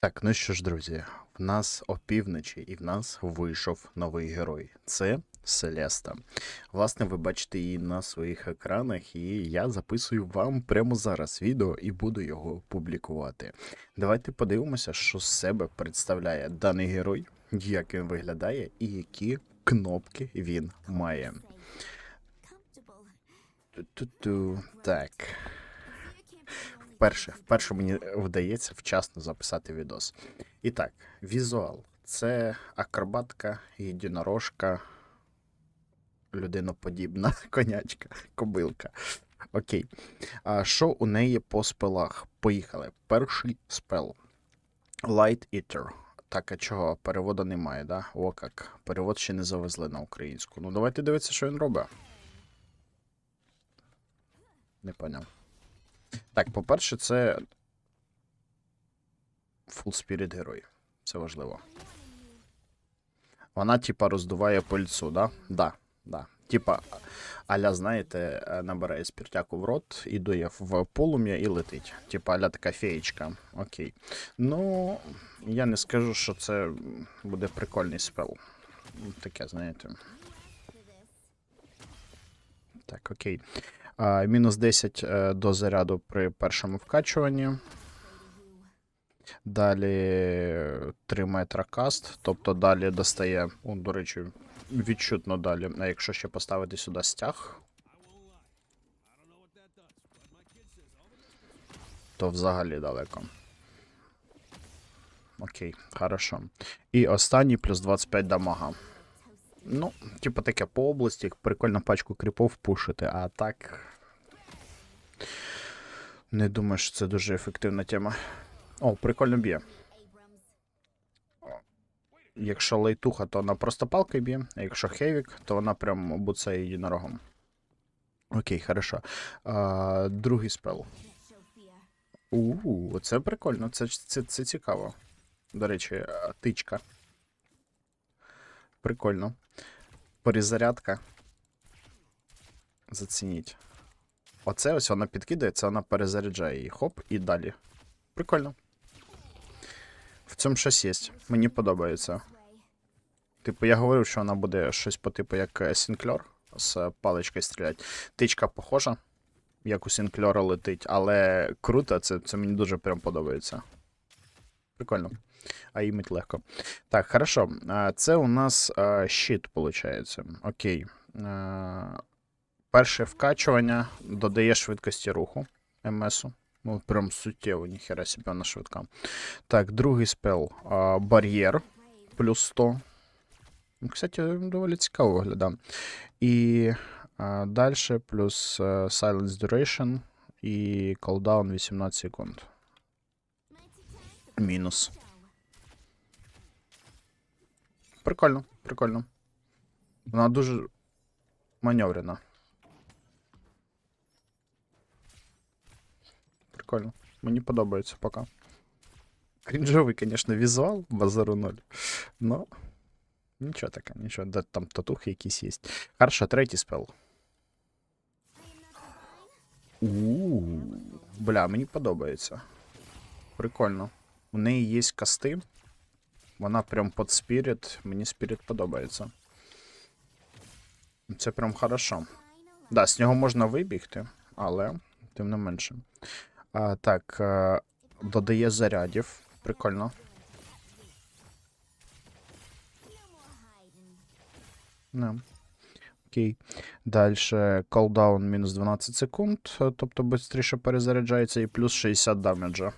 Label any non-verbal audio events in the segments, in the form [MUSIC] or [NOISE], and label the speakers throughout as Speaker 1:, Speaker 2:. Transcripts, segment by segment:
Speaker 1: Так, ну що ж, друзі, в нас опівночі і в нас вийшов новий герой. Це Селеста. Власне, ви бачите її на своїх екранах, і я записую вам прямо зараз відео і буду його публікувати. Давайте подивимося, що з себе представляє даний герой, як він виглядає і які кнопки він має. Ту-ту-ту. Так. Вперше, вперше мені вдається вчасно записати відос. І так, візуал. Це акробатка, єдинорожка, людиноподібна [LAUGHS] конячка, кобилка. Окей. А що у неї по спелах? Поїхали. Перший спел. Light Eater. Так, а чого? Переводу немає, да? О, як. Перевод ще не завезли на українську. Ну, давайте дивитися, що він робить. Не поняв. Так, по-перше, це Full Spirit герой. Це важливо. Вона, типа, роздуває пильцу, да? Да, да. Типа, аля, знаєте, е, набирає спіртяку в рот, і дує в полум'я і летить. Типа, аля така феєчка. Окей. Ну, я не скажу, що це буде прикольний спел. Таке, знаєте. Так, окей. Мінус 10 е, до заряду при першому вкачуванні. Далі 3 метра каст, тобто далі достає, о, до речі, відчутно далі. А якщо ще поставити сюди стяг, то взагалі далеко. Окей, хорошо. І останній плюс 25 дамага. Ну, типу таке по області, прикольно пачку кріпов пушити, а так. Не думаю, що це дуже ефективна тема. О, прикольно б'є. Якщо лейтуха, то вона просто палкою б'є, а якщо хевік, то вона прям буцає єдинорогом. Окей, хорошо. А, другий спел. У, це прикольно, це, це, це цікаво. До речі, тичка. Прикольно. Перезарядка. Зацініть. Оце ось вона підкидається, вона перезаряджає її. Хоп, і далі. Прикольно. В цьому щось є. Мені подобається. Типу, я говорив, що вона буде щось по типу як е, Сінкльор з паличкою стріляти. Тичка похожа, як у Сінкльора летить, але круто, це, це мені дуже прям подобається. Прикольно. А імить легко. Так, хорошо. Це у нас щит, виходить. Окей. Перше вкачування додає швидкості руху МСу. Ну, прям суттєво, ніхера себе вона швидка. Так, другий спел. Бар'єр плюс 100. Ну, Кстати, доволі цікаво виглядає. І а, далі плюс Silence Duration і cooldown 18 секунд. Мінус. Прикольно, прикольно. Вона дуже маневрена. Прикольно. Мені подобається пока. Крінжовий, звісно, візуал базару 0. Но. Нічого таке, нічого. Да, там татухи якісь є. Хорошо, третій спел. у Бля, мені подобається. Прикольно. У неї є касти. Вона прям під спіріт. Мені спіріт подобається. Це прям хорошо. Да, з нього можна вибігти, але тим не менше. А, так, а, додає зарядів. Прикольно. Не. Окей. Далі колдаун мінус 12 секунд, е, тобто швидше перезаряджається, і плюс 60 дамеджа.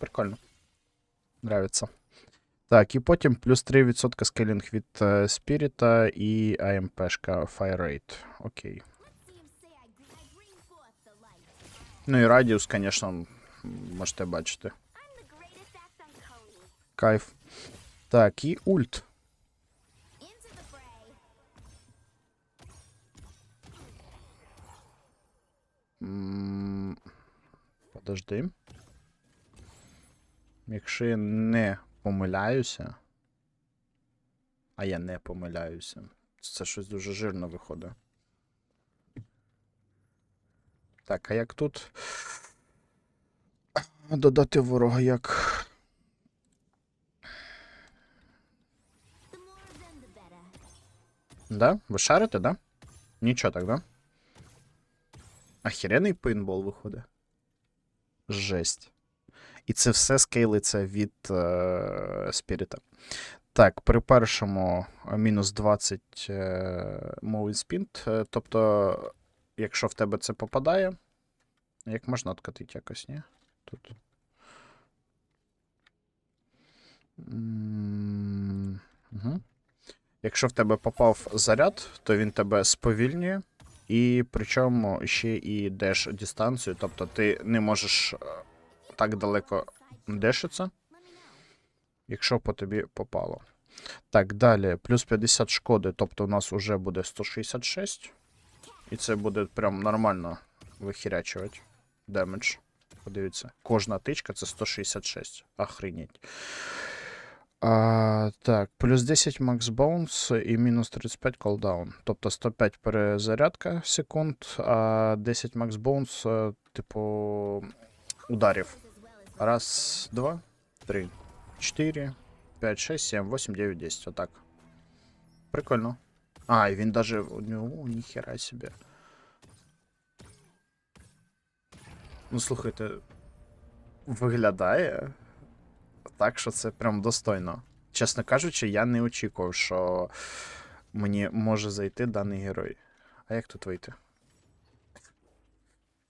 Speaker 1: Прикольно. Нравиться. Так, і потім плюс 3% скелінг від е, спіріта і АМПшка Fire Rate. Окей. Ну і радіус, звісно, м, можете бачити. Кайф. Так, і ульт. М, Подожди. Якщо я не помиляюся. А я не помиляюся. Це щось дуже жирно виходить. Так, а як тут? Додати ворога як. Да? Ви шарите, да? Нічого так, да? Ахірений пейнтбол виходить. Жесть. І це все скейлиться від е, спіріта. Так, при першому е, мінус 20 е, moving е, Тобто, якщо в тебе це попадає, як можна откатити якось, ні? Тут. Угу. Якщо в тебе попав заряд, то він тебе сповільнює, і причому ще і деш дистанцію, тобто ти не можеш так далеко дешиться, якщо по тобі попало. Так, далі, плюс 50 шкоди, тобто у нас вже буде 166. І це буде прям нормально вихірячувати демедж. Подивіться, кожна тичка це 166. Охренеть. А, так, плюс 10 макс баунс і мінус 35 колдаун. Тобто 105 перезарядка секунд, а 10 макс баунс, е, типу, ударів. Раз, два, три, чотири, п'ять, шесть, сім, вісім, дев'ять, десять. Отак. Прикольно. А, і він даже. у нього- О, ніхера собі. Ну, слухайте, виглядає так, що це прям достойно. Чесно кажучи, я не очікував, що мені може зайти даний герой. А як тут вийти?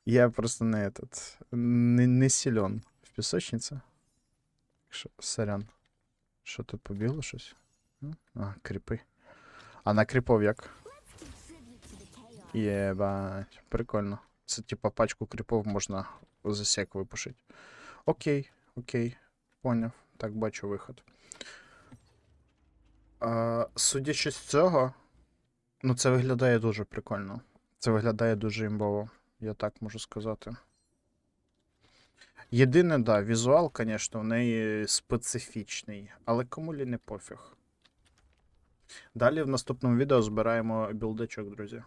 Speaker 1: Я просто не этот, не, не силен В пісочниці. Що, сорян. Що тут побігло щось? А, кріпи. А на кріпов як? Єбать, прикольно. Це типа пачку кріпов можна за сек випушити. Окей, окей, поняв. Так, бачу виход. А, судячи з цього, ну це виглядає дуже прикольно. Це виглядає дуже імбово, я так можу сказати. Єдине, да, візуал, звісно, в неї специфічний, але кому лі не пофіг. Далі в наступному відео збираємо білдечок, друзі.